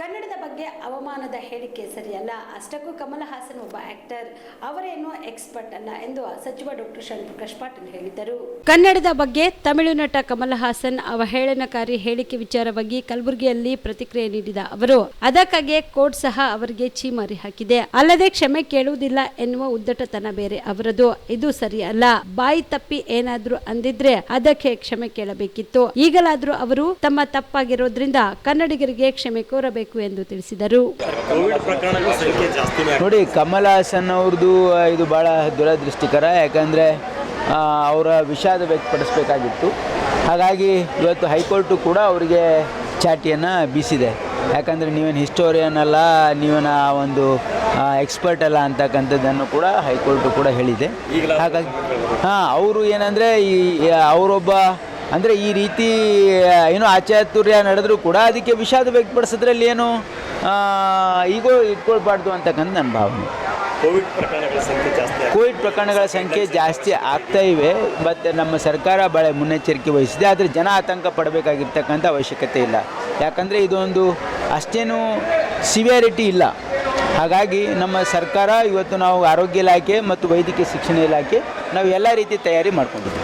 ಕನ್ನಡದ ಬಗ್ಗೆ ಅವಮಾನದ ಹೇಳಿಕೆ ಸರಿಯಲ್ಲ. ಅಷ್ಟಕ್ಕೂ ಕಮಲ ಹಾಸನ್ ಒಬ್ಬ ಆಕ್ಟರ್ ಅವರೇನೋ ಎಕ್ಸ್ಪರ್ಟ್ ಅಲ್ಲ ಎಂದು ಸಚಿವ ಡಾಕ್ಟರ್ ಶರಣಪ್ರಕಾಶ್ ಪಾಟೀಲ್ ಹೇಳಿದರು ಕನ್ನಡದ ಬಗ್ಗೆ ತಮಿಳು ನಟ ಕಮಲ್ ಹಾಸನ್ ಅವಹೇಳನಕಾರಿ ಹೇಳಿಕೆ ವಿಚಾರವಾಗಿ ಕಲಬುರಗಿಯಲ್ಲಿ ಪ್ರತಿಕ್ರಿಯೆ ನೀಡಿದ ಅವರು ಅದಕ್ಕಾಗಿ ಕೋರ್ಟ್ ಸಹ ಅವರಿಗೆ ಚೀಮಾರಿ ಹಾಕಿದೆ. ಅಲ್ಲದೆ ಕ್ಷಮೆ ಕೇಳುವುದಿಲ್ಲ ಎನ್ನುವ ಉದ್ದಟತನ ಬೇರೆ ಅವರದು. ಇದು ಸರಿಯಲ್ಲ. ಬಾಯಿ ತಪ್ಪಿ ಏನಾದ್ರೂ ಅಂದಿದ್ರೆ ಅದಕ್ಕೆ ಕ್ಷಮೆ ಕೇಳಬೇಕಿತ್ತು. ಈಗಲಾದ್ರೂ ಅವರು ತಮ್ಮ ತಪ್ಪಾಗಿರೋದ್ರಿಂದ ಕನ್ನಡಿಗರಿಗೆ ಕ್ಷಮೆ ಕೋರಬೇಕು ಎಂದು ತಿಳಿಸಿದರು. ಕೋವಿಡ್ ಪ್ರಕರಣಗಳ ಸಂಖ್ಯೆ ಜಾಸ್ತಿನೇ ನೋಡಿ ಕಮಲ್ ಹಾಸನ್ ಅವ್ರದ್ದು ಇದು ಭಾಳ ದುರದೃಷ್ಟಿಕರ ಯಾಕಂದರೆ ಅವರ ವಿಷಾದ ವ್ಯಕ್ತಪಡಿಸಬೇಕಾಗಿತ್ತು. ಹಾಗಾಗಿ ಇವತ್ತು ಹೈಕೋರ್ಟು ಕೂಡ ಅವರಿಗೆ ಚಾಟಿಯನ್ನು ಬೀಸಿದೆ. ಯಾಕಂದರೆ ನೀವೇನು ಹಿಸ್ಟೋರಿಯನ್ ಅಲ್ಲ ನೀವೇನು ಆ ಒಂದು ಎಕ್ಸ್ಪರ್ಟ್ ಅಲ್ಲ ಅಂತಕ್ಕಂಥದ್ದನ್ನು ಕೂಡ ಹೈಕೋರ್ಟು ಕೂಡ ಹೇಳಿದೆ. ಹಾಗಾಗಿ ಹಾಂ ಅವರು ಏನಂದರೆ ಈ ಅವರೊಬ್ಬ ಅಂದರೆ ಈ ರೀತಿ ಏನು ಆಚಾತುರ್ಯ ನಡೆದರೂ ಕೂಡ ಅದಕ್ಕೆ ವಿಷಾದ ವ್ಯಕ್ತಪಡಿಸೋದ್ರಲ್ಲಿ ಏನು ಈಗೋ ಇಟ್ಕೊಳ್ಬಾರ್ದು ಅಂತಕ್ಕಂಥ ನನ್ನ ಭಾವನೆ. ಕೋವಿಡ್ ಪ್ರಕರಣಗಳ ಸಂಖ್ಯೆ ಜಾಸ್ತಿ ಕೋವಿಡ್ ಪ್ರಕರಣಗಳ ಸಂಖ್ಯೆ ಜಾಸ್ತಿ ಆಗ್ತಾ ಇವೆ ಮತ್ತು ನಮ್ಮ ಸರ್ಕಾರ ಭಾಳ ಮುನ್ನೆಚ್ಚರಿಕೆ ವಹಿಸಿದೆ ಆದರೆ ಜನ ಆತಂಕ ಪಡಬೇಕಾಗಿರ್ತಕ್ಕಂಥ ಅವಶ್ಯಕತೆ ಇಲ್ಲ. ಯಾಕಂದರೆ ಇದೊಂದು ಅಷ್ಟೇನು ಸಿವಿಯರಿಟಿ ಇಲ್ಲ. ಹಾಗಾಗಿ ನಮ್ಮ ಸರ್ಕಾರ ಇವತ್ತು ನಾವು ಆರೋಗ್ಯ ಇಲಾಖೆ ಮತ್ತು ವೈದ್ಯಕೀಯ ಶಿಕ್ಷಣ ಇಲಾಖೆ ನಾವು ಎಲ್ಲ ರೀತಿ ತಯಾರಿ ಮಾಡ್ಕೊಂಡಿದ್ದೀವಿ.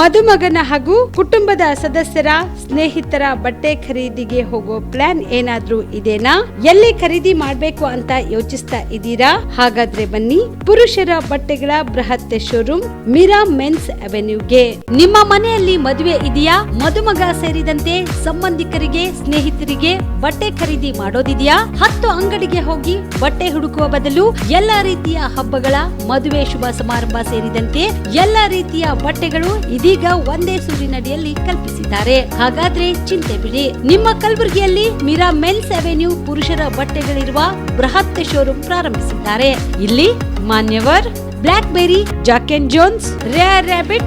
ಮದುಮಗನ ಹಾಗೂ ಕುಟುಂಬದ ಸದಸ್ಯರ ಸ್ನೇಹಿತರ ಬಟ್ಟೆ ಖರೀದಿಗೆ ಹೋಗೋ ಪ್ಲಾನ್ ಏನಾದ್ರೂ ಇದೇನಾ? ಎಲ್ಲಿ ಖರೀದಿ ಮಾಡಬೇಕು ಅಂತ ಯೋಚಿಸ್ತಾ ಇದ್ದೀರಾ? ಹಾಗಾದ್ರೆ ಬನ್ನಿ, ಪುರುಷರ ಬಟ್ಟೆಗಳ ಬೃಹತ್ ಶೋರೂಮ್ ಮೀರಾ ಮೆನ್ಸ್ ಅವೆನ್ಯೂಗೆ. ನಿಮ್ಮ ಮನೆಯಲ್ಲಿ ಮದುವೆ ಇದೆಯಾ? ಮದುಮಗ ಸೇರಿದಂತೆ ಸಂಬಂಧಿಕರಿಗೆ, ಸ್ನೇಹಿತರಿಗೆ ಬಟ್ಟೆ ಖರೀದಿ ಮಾಡೋದಿದೆಯಾ? ಹತ್ತು ಅಂಗಡಿಗೆ ಹೋಗಿ ಬಟ್ಟೆ ಹುಡುಕುವ ಬದಲು ಎಲ್ಲ ರೀತಿಯ ಹಬ್ಬಗಳ ಮದುವೆ ಶುಭ ಸಮಾರಂಭ ಸೇರಿದಂತೆ ಎಲ್ಲ ರೀತಿಯ ಬಟ್ಟೆಗಳು ಇದೀಗ ಒಂದೇ ಸೂರಿನಡಿಯಲ್ಲಿ ಕಲ್ಪಿಸಿದ್ದಾರೆ. ಹಾಗಾದ್ರೆ ಚಿಂತೆ ಬಿಡಿ. ನಿಮ್ಮ ಕಲಬುರಗಿಯಲ್ಲಿ ಮಿರಾ ಮೆನ್ಸ್ ಅವೆನ್ಯೂ ಪುರುಷರ ಬಟ್ಟೆಗಳಿರುವ ಬೃಹತ್ ಶೋರೂಮ್ ಪ್ರಾರಂಭಿಸಿದ್ದಾರೆ. ಇಲ್ಲಿ Manyavar Blackberrys Jack and Jones, Rare Rabbit